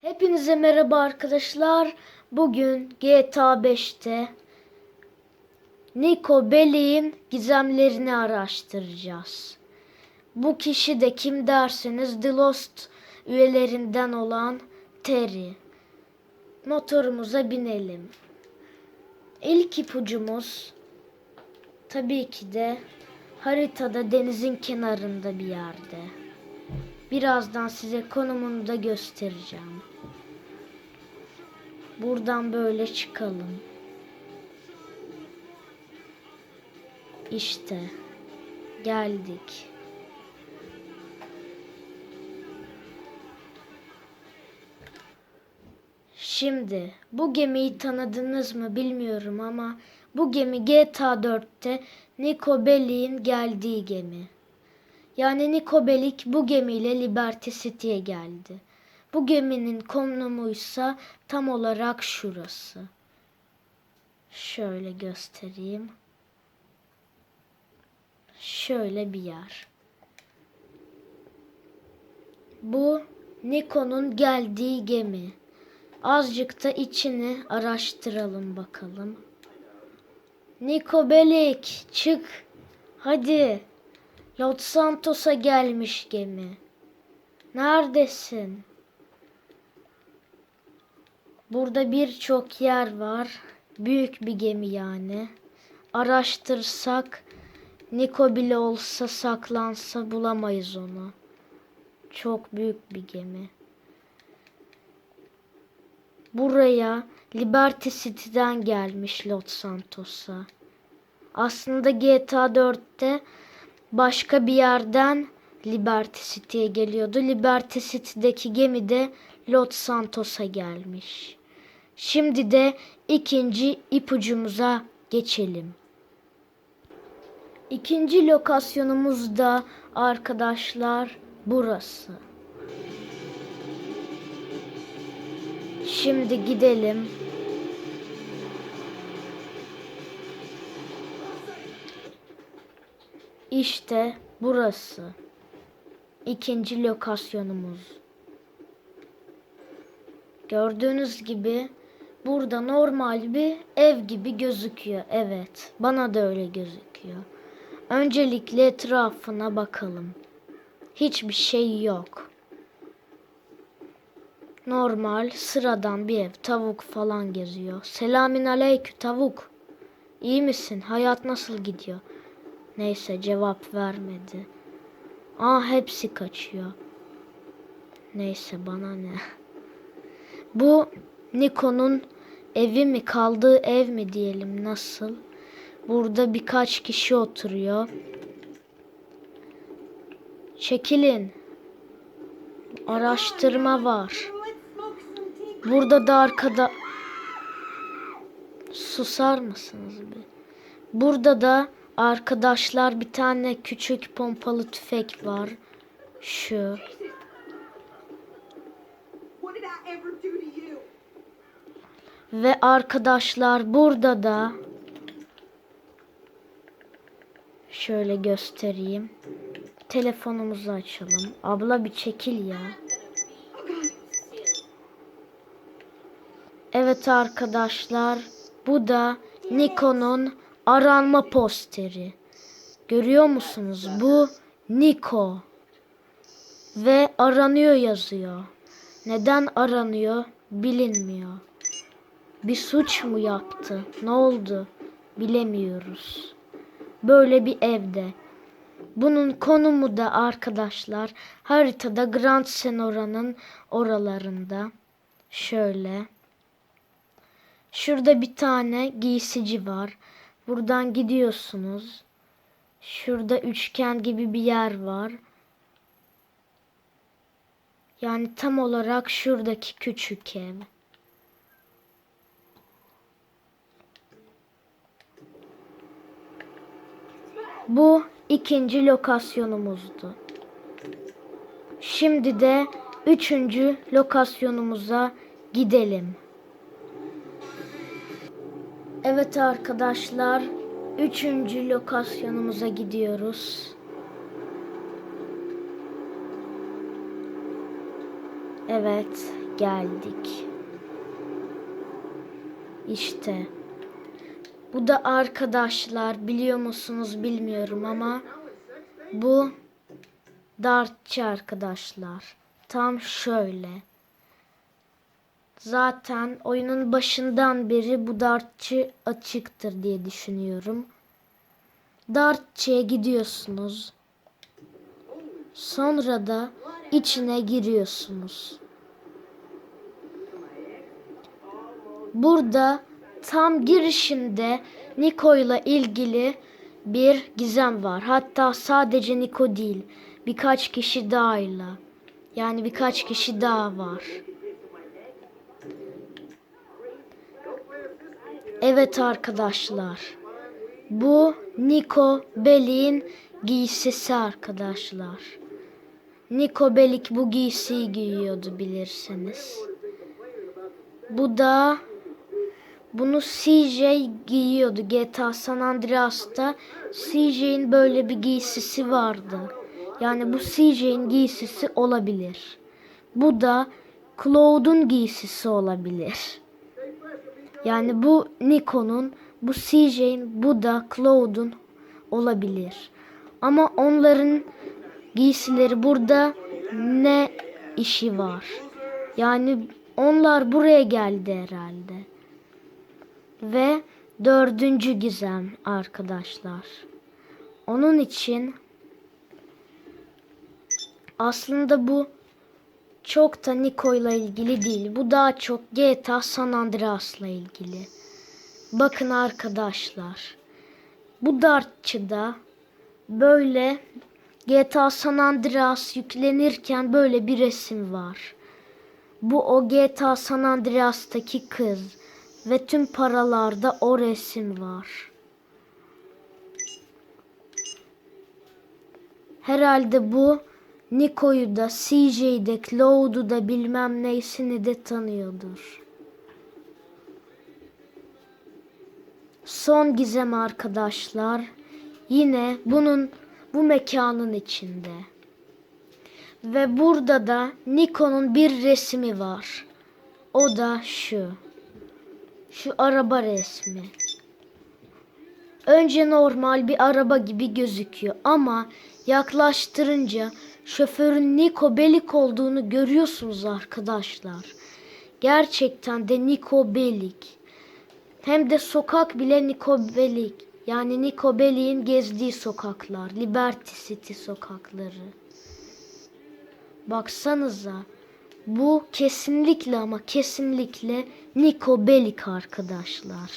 Hepinize merhaba arkadaşlar. Bugün GTA 5'te Nico Bellic'in gizemlerini araştıracağız. Bu kişi de kim derseniz The Lost üyelerinden olan Terry. Motorumuza binelim. İlk ipucumuz tabii ki de haritada denizin kenarında bir yerde. Birazdan size konumunu da göstereceğim. Buradan böyle çıkalım. İşte geldik. Şimdi bu gemiyi tanıdınız mı bilmiyorum ama bu gemi GTA 4'te Nico Bellic'in geldiği gemi. Yani Niko Bellic bu gemiyle Liberty City'ye geldi. Bu geminin konumuysa tam olarak şurası. Şöyle göstereyim. Şöyle bir yer. Bu Niko'nun geldiği gemi. Azıcık da içini araştıralım bakalım. Niko Bellic çık. Hadi. Los Santos'a gelmiş gemi. Neredesin? Burada birçok yer var. Büyük bir gemi yani. Araştırsak Niko bile olsa saklansa bulamayız onu. Çok büyük bir gemi. Buraya Liberty City'den gelmiş Los Santos'a. Aslında GTA 4'te başka bir yerden Liberty City'ye geliyordu. Liberty City'deki gemi de Los Santos'a gelmiş. Şimdi de ikinci ipucumuza geçelim. İkinci lokasyonumuz da arkadaşlar burası. Şimdi gidelim. İşte burası. İkinci lokasyonumuz. Gördüğünüz gibi burada normal bir ev gibi gözüküyor. Evet, bana da öyle gözüküyor. Öncelikle etrafına bakalım. Hiçbir şey yok. Normal, sıradan bir ev. Tavuk falan geziyor. Selamün aleyküm tavuk. İyi misin? Hayat nasıl gidiyor? Neyse cevap vermedi. Aa hepsi kaçıyor. Neyse bana ne. Bu Niko'nun evi mi kaldığı ev mi diyelim nasıl? Burada birkaç kişi oturuyor. Çekilin. Araştırma var. Burada da arkada susar mısınız bir? Burada da arkadaşlar bir tane küçük pompalı tüfek var. Şu. Ve arkadaşlar burada da şöyle göstereyim. Telefonumuzu açalım. Abla bir çekil ya. Evet arkadaşlar, bu da Nikon'un aranma posteri. Görüyor musunuz? Bu Niko. Ve aranıyor yazıyor. Neden aranıyor bilinmiyor. Bir suç mu yaptı? Ne oldu? Bilemiyoruz. Böyle bir evde. Bunun konumu da arkadaşlar haritada Grand Senora'nın oralarında. Şöyle. Şurada bir tane giysici var. Buradan gidiyorsunuz. Şurada üçgen gibi bir yer var. Yani tam olarak şuradaki küçük ev. Bu ikinci lokasyonumuzdu. Şimdi de üçüncü lokasyonumuza gidelim. Evet arkadaşlar, üçüncü lokasyonumuza gidiyoruz. Evet, geldik. İşte. Bu da arkadaşlar biliyor musunuz bilmiyorum ama bu dartçı arkadaşlar. Tam şöyle. Zaten oyunun başından beri bu dartçı açıktır diye düşünüyorum. Dartçıya gidiyorsunuz. Sonra da içine giriyorsunuz. Burada tam girişinde Niko ile ilgili bir gizem var. Hatta sadece Niko değil, birkaç kişi daha ile. Yani birkaç kişi daha var. Evet arkadaşlar. Bu Niko Bellic'in giysisi arkadaşlar. Niko Bellic bu giysiyi giyiyordu bilirsiniz. Bu da bunu CJ giyiyordu GTA San Andreas'ta. CJ'in böyle bir giysisi vardı. Yani bu CJ'in giysisi olabilir. Bu da Cloud'un giysisi olabilir. Yani bu Nikon'un, bu CJ'in, bu da Cloud'un olabilir. Ama onların giysileri burada ne işi var? Yani onlar buraya geldi herhalde. Ve dördüncü gizem arkadaşlar. Onun için aslında bu çok da Nico ile ilgili değil. Bu daha çok GTA San Andreas'la ilgili. Bakın arkadaşlar. Bu dartçıda böyle GTA San Andreas yüklenirken böyle bir resim var. Bu o GTA San Andreas'taki kız ve tüm paralarda o resim var. Herhalde bu Nico'yu da CJ'yi de Cloud'u da bilmem neysini de tanıyordur. Son gizem arkadaşlar. Yine bunun bu mekanın içinde. Ve burada da Nikon'un bir resmi var. O da şu. Şu araba resmi. Önce normal bir araba gibi gözüküyor ama yaklaştırınca şoförün Niko Belik olduğunu görüyorsunuz arkadaşlar. Gerçekten de Niko Belik. Hem de sokak bile Niko Belik. Yani Niko Belik'in gezdiği sokaklar. Liberty City sokakları. Baksanıza. Bu kesinlikle ama kesinlikle Niko Belik arkadaşlar.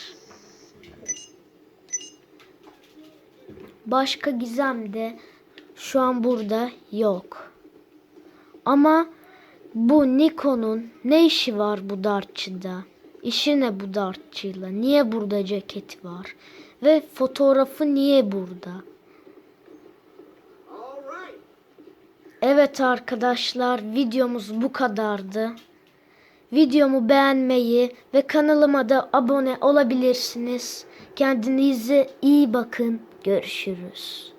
Başka gizem de şu an burada yok. Ama bu Niko'nun ne işi var bu dartçıda? İşi ne bu dartçıyla? Niye burada ceketi var? Ve fotoğrafı niye burada? Evet arkadaşlar videomuz bu kadardı. Videomu beğenmeyi ve kanalıma da abone olabilirsiniz. Kendinize iyi bakın. Görüşürüz.